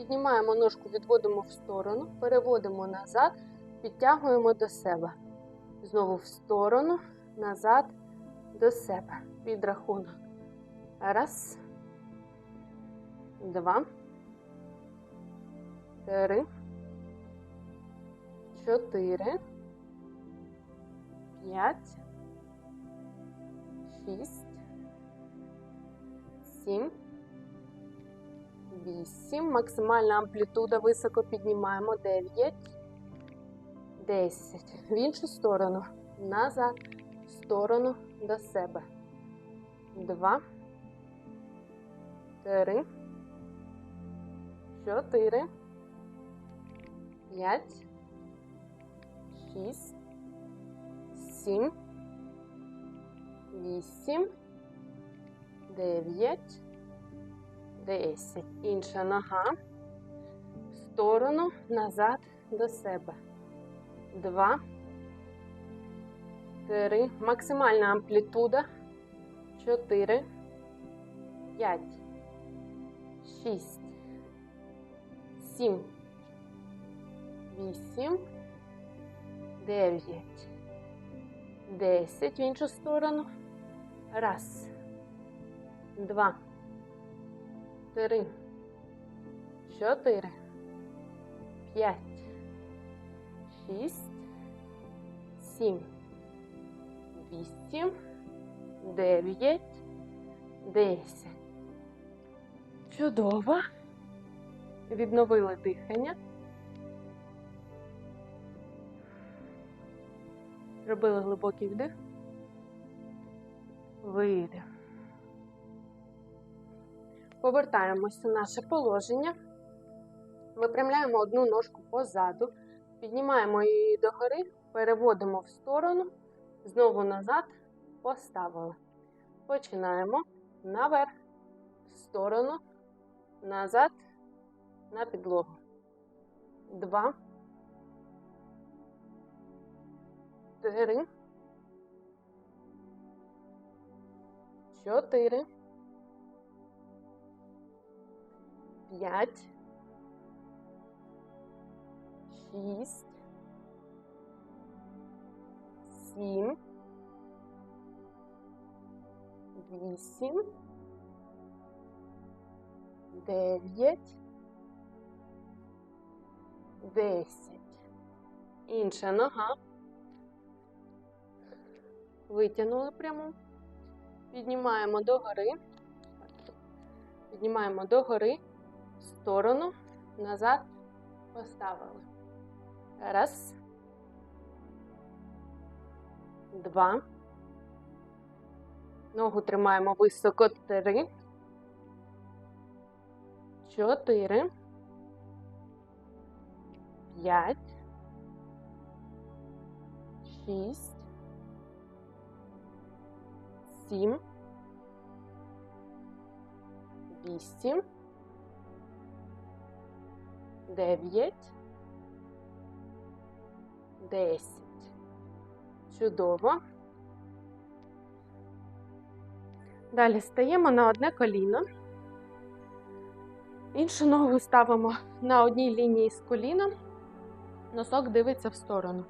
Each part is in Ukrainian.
Піднімаємо ножку, відводимо в сторону, переводимо назад, підтягуємо до себе. Знову в сторону, назад, до себе. Підрахунок. Раз. Два. Три. Чотири. П'ять. Шість. Сім. Вісім. Максимальна амплітуда високо піднімаємо. Дев'ять. Десять. В іншу сторону. Назад. Сторону до себе. Два. Три. Чотири. П'ять. Шість. Сім. Вісім. Дев'ять. Десять. Інша нога. В сторону, назад до себе. Два. Три. Максимальна амплітуда. Чотири. П'ять. Шість. Сім. Вісім. Дев'ять. Десять. В іншу сторону. Раз. Два. Три. Чотири. П'ять. Шість. Сім. Вісім. Дев'ять. Десять. Чудово. Відновили дихання. Робили глибокий вдих. Видих. Повертаємося в наше положення. Випрямляємо одну ножку позаду, піднімаємо її догори, переводимо в сторону, знову назад, поставили. Починаємо наверх, в сторону, назад, на підлогу. Два. Три. Чотири. П'ять. Шість. Сім. Вісім. Дев'ять. Десять. Інша нога. Витягнули пряму. Піднімаємо догори. Піднімаємо догори, сторону, назад, поставили. Раз. Два. Ногу тримаємо високо. Три. Чотири. П'ять. Шість. Сім. Вісім. Дев'ять. Десять. Чудово. Далі стаємо на одне коліно. Іншу ногу ставимо на одній лінії з коліном. Носок дивиться в сторону.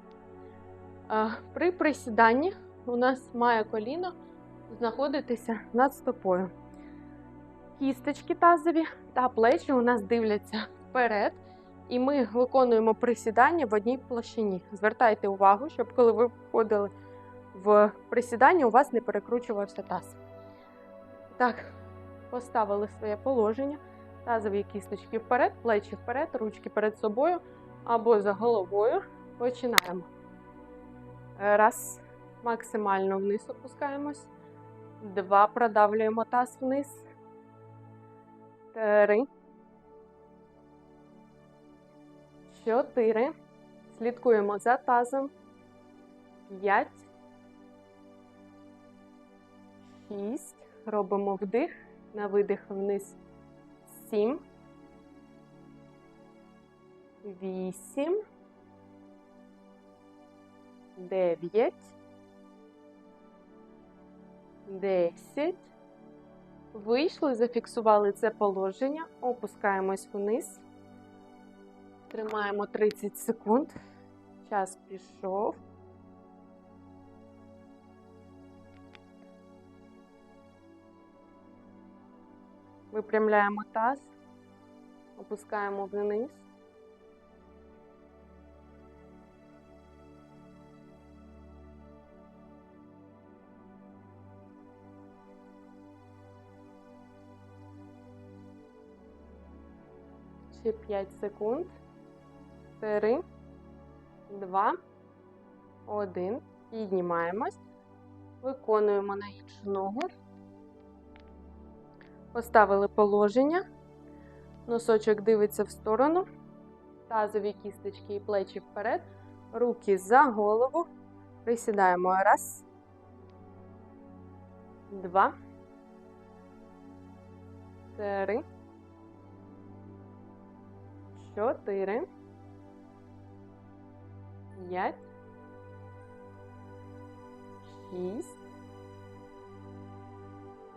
При присіданні у нас має коліно знаходитися над стопою. Кісточки тазові та плечі у нас дивляться вперед, і ми виконуємо присідання в одній площині. Звертайте увагу, щоб коли ви входили в присідання, у вас не перекручувався таз. Так, поставили своє положення. Тазові кісточки вперед, плечі вперед, ручки перед собою або за головою. Починаємо. Раз. Максимально вниз опускаємось. Два. Продавлюємо таз вниз. Три. Чотири. Слідкуємо за тазом. П'ять. Шість. Робимо вдих. На видих вниз. Сім. Вісім. Дев'ять. Десять. Вийшли, зафіксували це положення. Опускаємось вниз. Тримаємо 30 секунд. Час пішов. Випрямляємо таз, опускаємо вниз. Ще 5 секунд. 3, 2, 1. Піднімаємось. Виконуємо на іншу ногу. Поставили положення. Носочок дивиться в сторону. Тазові кісточки і плечі вперед. Руки за голову. Присідаємо. Раз. Два. Три. Чотири. П'ять. Шість.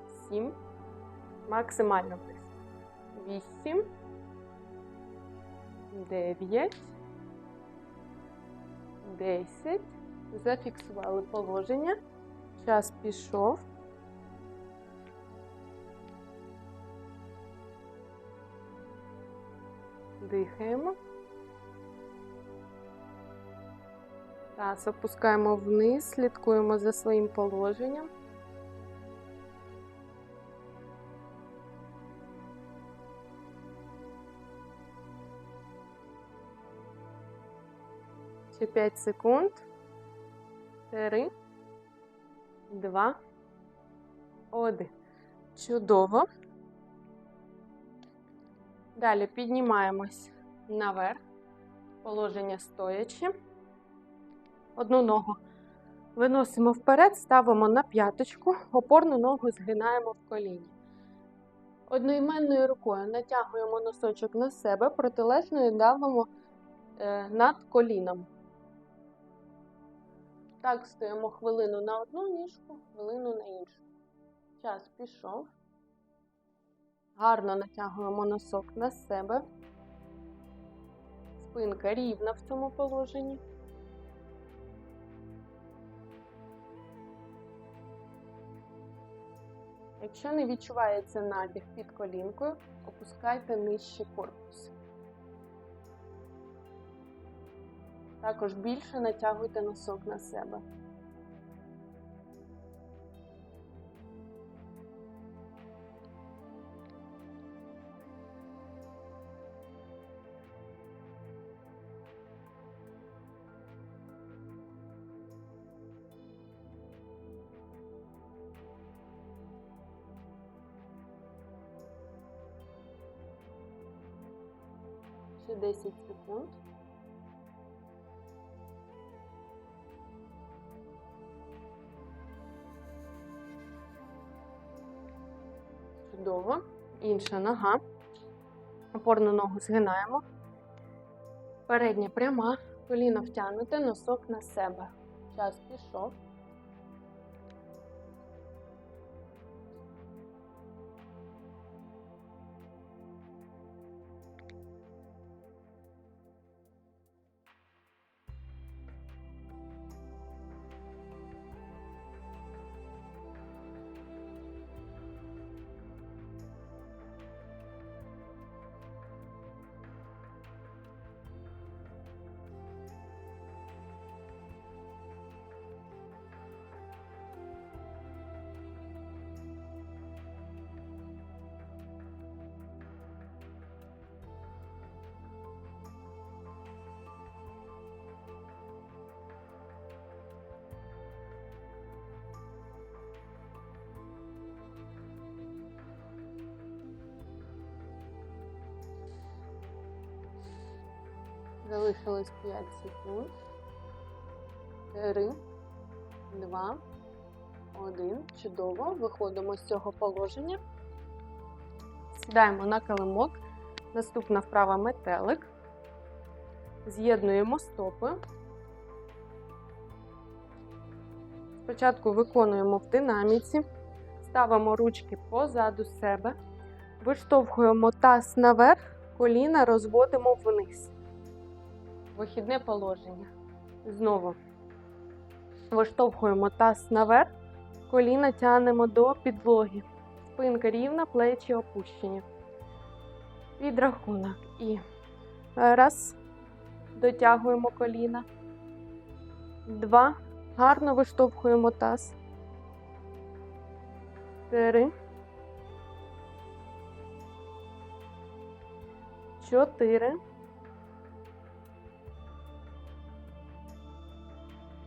Сім. Максимально близько. Вісім. Дев'ять. Десять. Зафіксували положення. Час пішов. Дихаємо. Таз опускаємо вниз, слідкуємо за своїм положенням. Ще 5 секунд. 3, 2, 1. Чудово. Далі піднімаємось наверх. Положення стоячи. Одну ногу виносимо вперед, ставимо на п'яточку, опорну ногу згинаємо в коліні. Одноіменною рукою натягуємо носочок на себе, протилежною давимо е, над коліном. Так, стоїмо хвилину на одну ніжку, хвилину на іншу. Час пішов. Гарно натягуємо носок на себе. Спинка рівна в цьому положенні. Якщо не відчувається набіг під колінкою, опускайте нижче корпус. Також більше натягуйте носок на себе. Інша нога. Опорну ногу згинаємо. Передня пряма, коліно втягнуте, носок на себе. Час пішов. Залишилось 5 секунд. 3, 2, 1. Чудово. Виходимо з цього положення. Сідаємо на килимок. Наступна вправа метелик. З'єднуємо стопи. Спочатку виконуємо в динаміці. Ставимо ручки позаду себе. Виштовхуємо таз наверх, коліна розводимо вниз. Вихідне положення. Знову виштовхуємо таз наверх, коліна тягнемо до підлоги. Спинка рівна, плечі опущені. Підрахунок. І раз. Дотягуємо коліна. Два. Гарно виштовхуємо таз. Три. Чотири.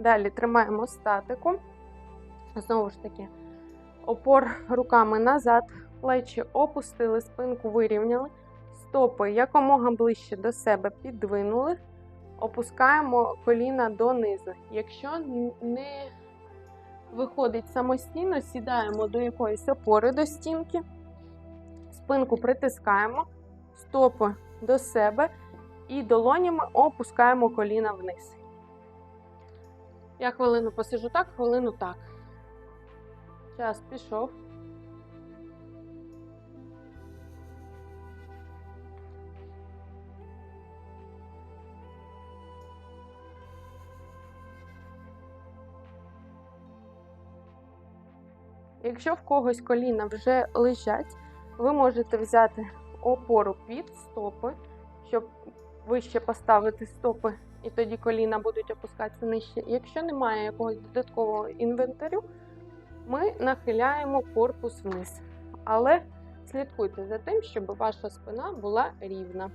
Далі тримаємо статику. Знову ж таки, опор руками назад, плечі опустили, спинку вирівняли, стопи якомога ближче до себе підвинули, опускаємо коліна донизу. Якщо не виходить самостійно, сідаємо до якоїсь опори до стінки, спинку притискаємо, стопи до себе і долонями опускаємо коліна вниз. Я хвилину посижу так, хвилину так. Час пішов. Якщо в когось коліна вже лежать, ви можете взяти опору під стопи, щоб вище поставити стопи, і тоді коліна будуть опускатися нижче. Якщо немає якогось додаткового інвентарю, ми нахиляємо корпус вниз. Але слідкуйте за тим, щоб ваша спина була рівна.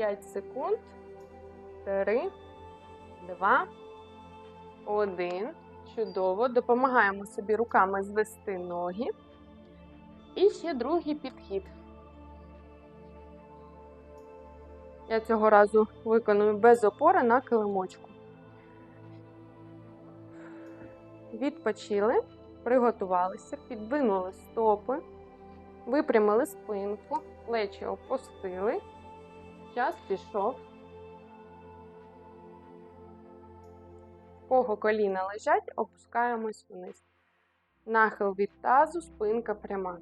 5 секунд. 3, 2, 1. Чудово. Допомагаємо собі руками звести ноги. І ще другий підхід. Я цього разу виконую без опори на килимочку. Відпочили, приготувалися, підвинули стопи, випрямили спинку, плечі опустили. Час пішов. Кого коліна лежать, опускаємось вниз. Нахил від тазу, спинка пряма.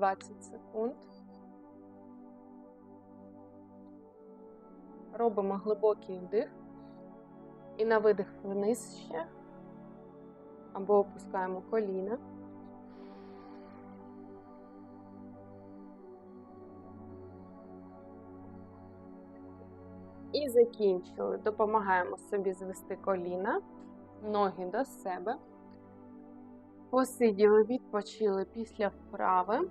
20 секунд. Робимо глибокий вдих і на видих вниз ще. Або опускаємо коліна. І закінчили. Допомагаємо собі звести коліна, ноги до себе. Посиділи, відпочили після вправи.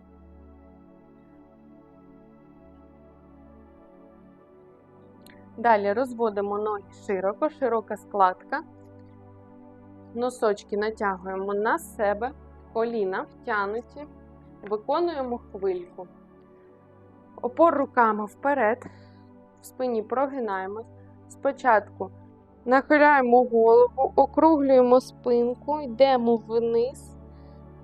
Далі розводимо ноги широко, широка складка. Носочки натягуємо на себе, коліна втянуті, виконуємо хвильку. Опор руками вперед, в спині прогинаємось. Спочатку нахиляємо голову, округлюємо спинку, йдемо вниз,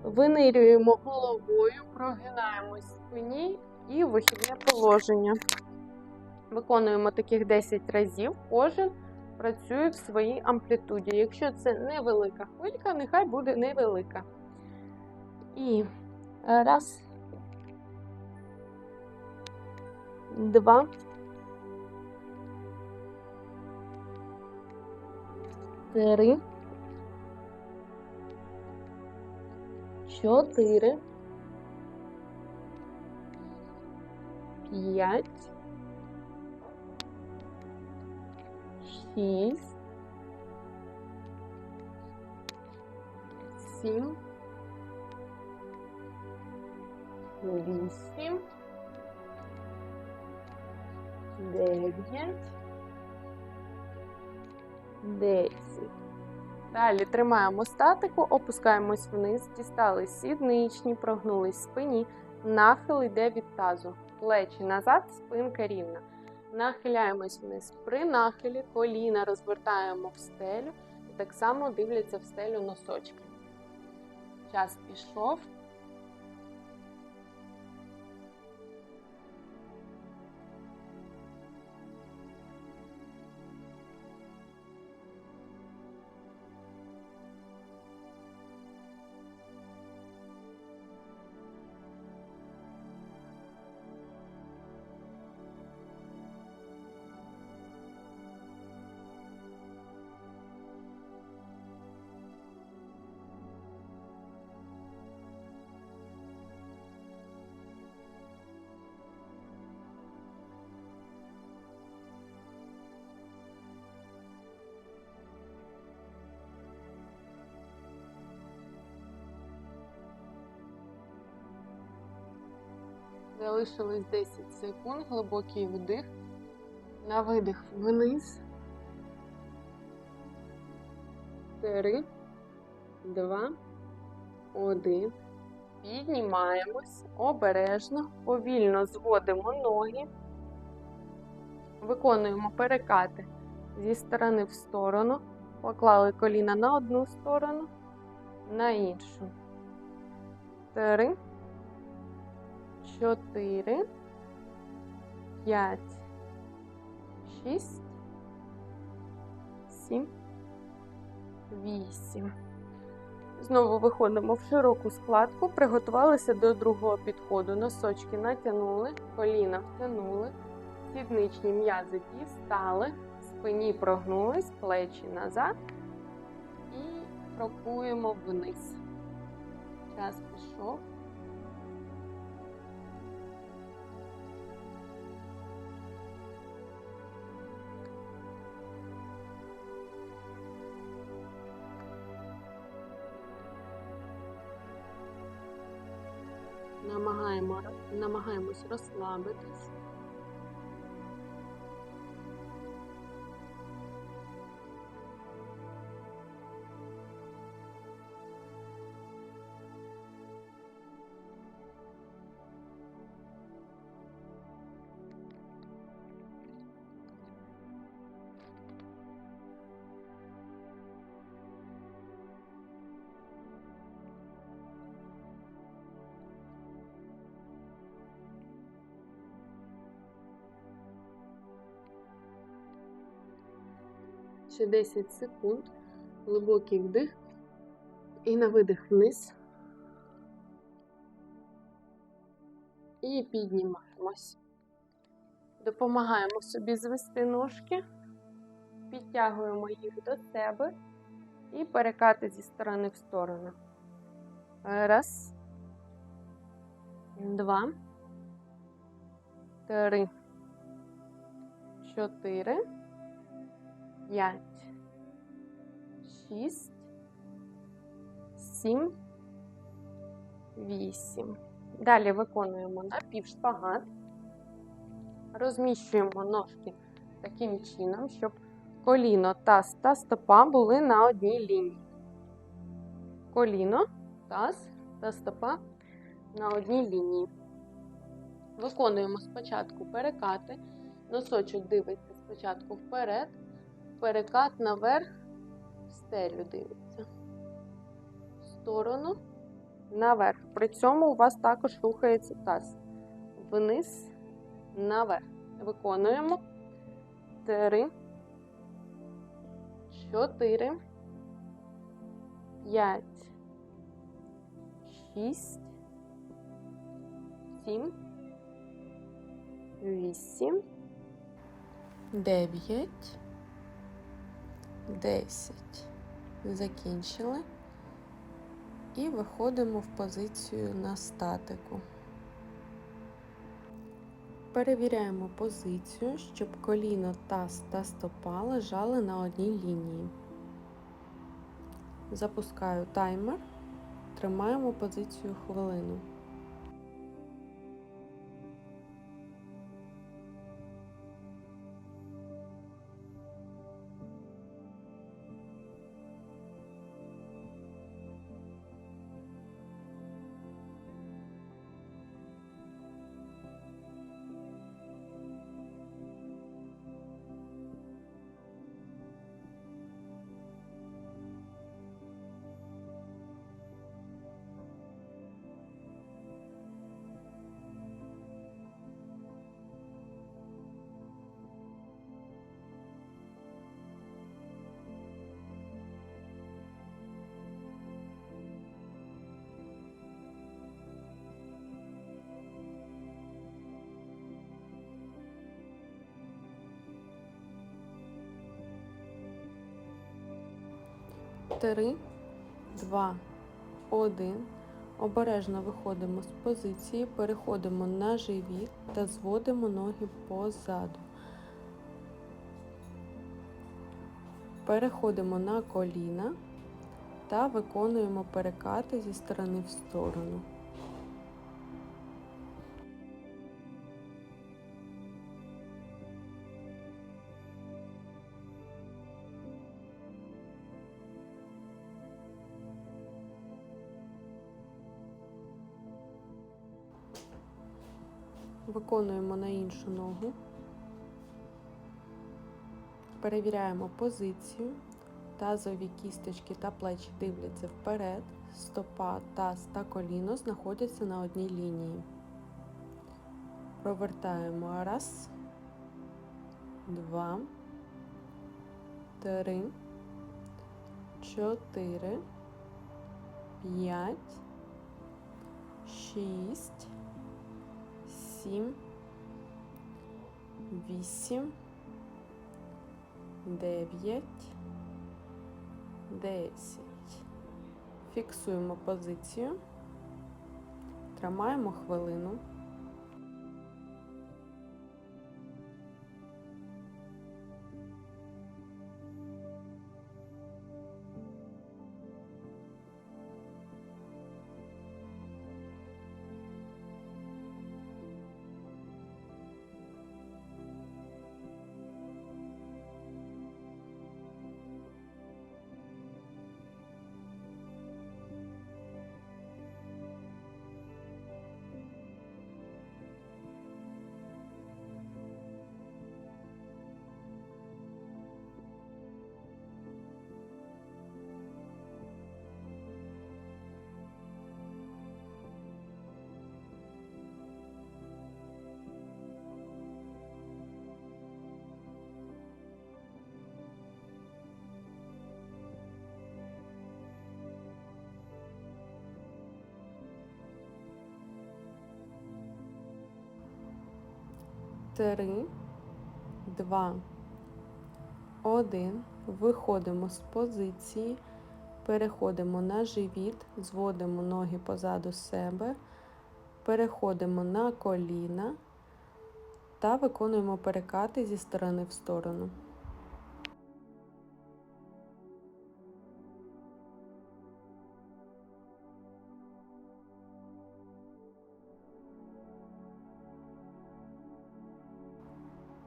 винирюємо головою, прогинаємось в спині і вихідне положення. Виконуємо таких 10 разів, кожен працює в своїй амплітуді. Якщо це невелика хвилька, нехай буде невелика. І раз, два, три, чотири, п'ять, шість, сім, вісім, дев'ять, десять. Далі тримаємо статику, опускаємось вниз, дістали сідничні, прогнулись спині, нахил йде від тазу. Плечі назад, спинка рівна. Нахиляємось вниз. При нахилі коліна розвертаємо в стелю і так само дивляться в стелю носочки. Час пішов. Залишилось 10 секунд, глибокий вдих. На видих вниз. Три, два, один. Піднімаємось обережно, повільно зводимо ноги. Виконуємо перекати зі сторони в сторону. Поклали коліна на одну сторону, на іншу. Три чотири, п'ять, шість, сім, вісім. Знову виходимо в широку складку, приготувалися до другого підходу. Носочки натягнули, коліна втягнули, сідничні м'язи дістали, спині прогнулись, плечі назад і крокуємо вниз. Час пішов. Намагаємось розслабитись. Ще 10 секунд. Глибокий вдих. І на видих вниз. І піднімаємось. Допомагаємо собі звести ножки, підтягуємо їх до себе і перекати зі сторони в сторону. Раз, два, три, чотири. П'ять, шість, сім, вісім. Далі виконуємо напівшпагат. Розміщуємо ножки таким чином, щоб коліно, таз та стопа були на одній лінії. Коліно, таз та стопа на одній лінії. Виконуємо спочатку перекати. Носочок дивиться спочатку вперед перекат наверх, стелю дивиться. В сторону, наверх. При цьому у вас також рухається таз. Вниз, наверх. Виконуємо. Три, чотири, п'ять, шість, сім, вісім, дев'ять, десять. Закінчили. І виходимо в позицію на статику. Перевіряємо позицію, щоб коліно, таз та стопа лежали на одній лінії. Запускаю таймер, тримаємо позицію хвилину. Три, два, один. Обережно виходимо з позиції, переходимо на живіт та зводимо ноги позаду. Переходимо на коліна та виконуємо перекати зі сторони в сторону. Виконуємо на іншу ногу. Перевіряємо позицію. Тазові кісточки та плечі дивляться вперед. Стопа, таз та коліно знаходяться на одній лінії. Провертаємо раз, два, три, чотири, п'ять, шість сім, вісім, дев'ять, десять. Фіксуємо позицію, тримаємо хвилину. Три, два, один. Виходимо з позиції, переходимо на живіт, зводимо ноги позаду себе, переходимо на коліна та виконуємо перекати зі сторони в сторону.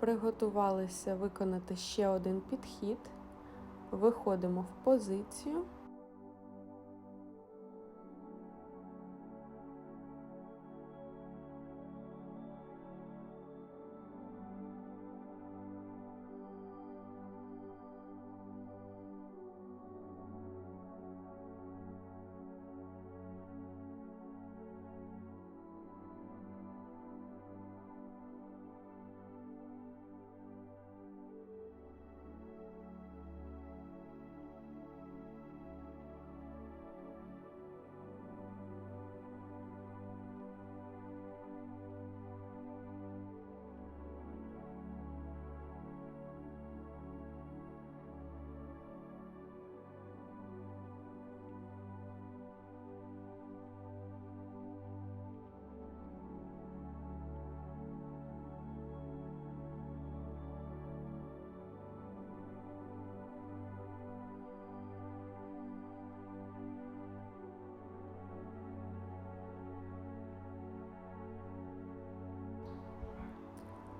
Приготувалися виконати ще один підхід. Виходимо в позицію.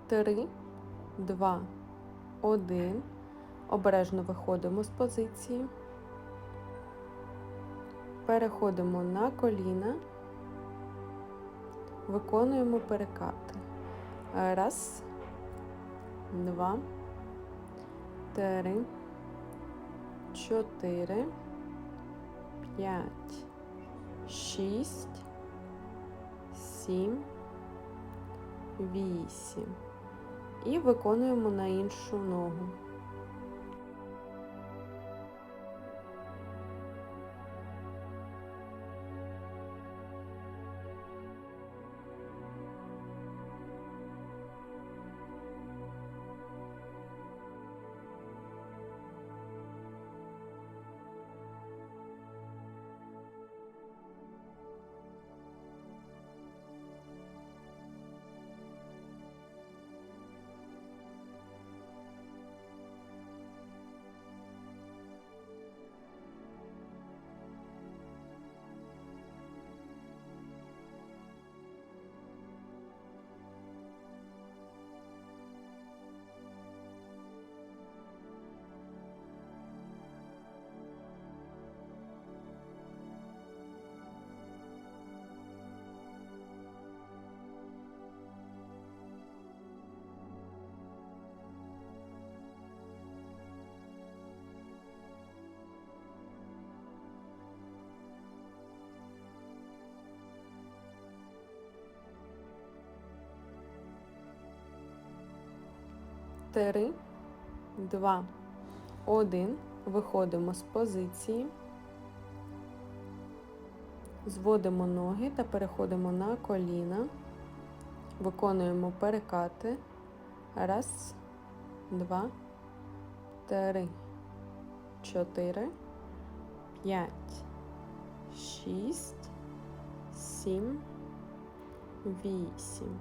Три, два, один. Обережно виходимо з позиції. Переходимо на коліна. Виконуємо перекати. Раз, два, три, чотири, п'ять, шість, сім, вісім. І виконуємо на іншу ногу. Три, два, один. Виходимо з позиції. Зводимо ноги та переходимо на коліна. Виконуємо перекати. Раз, два, три, чотири, п'ять, шість, сім, вісім.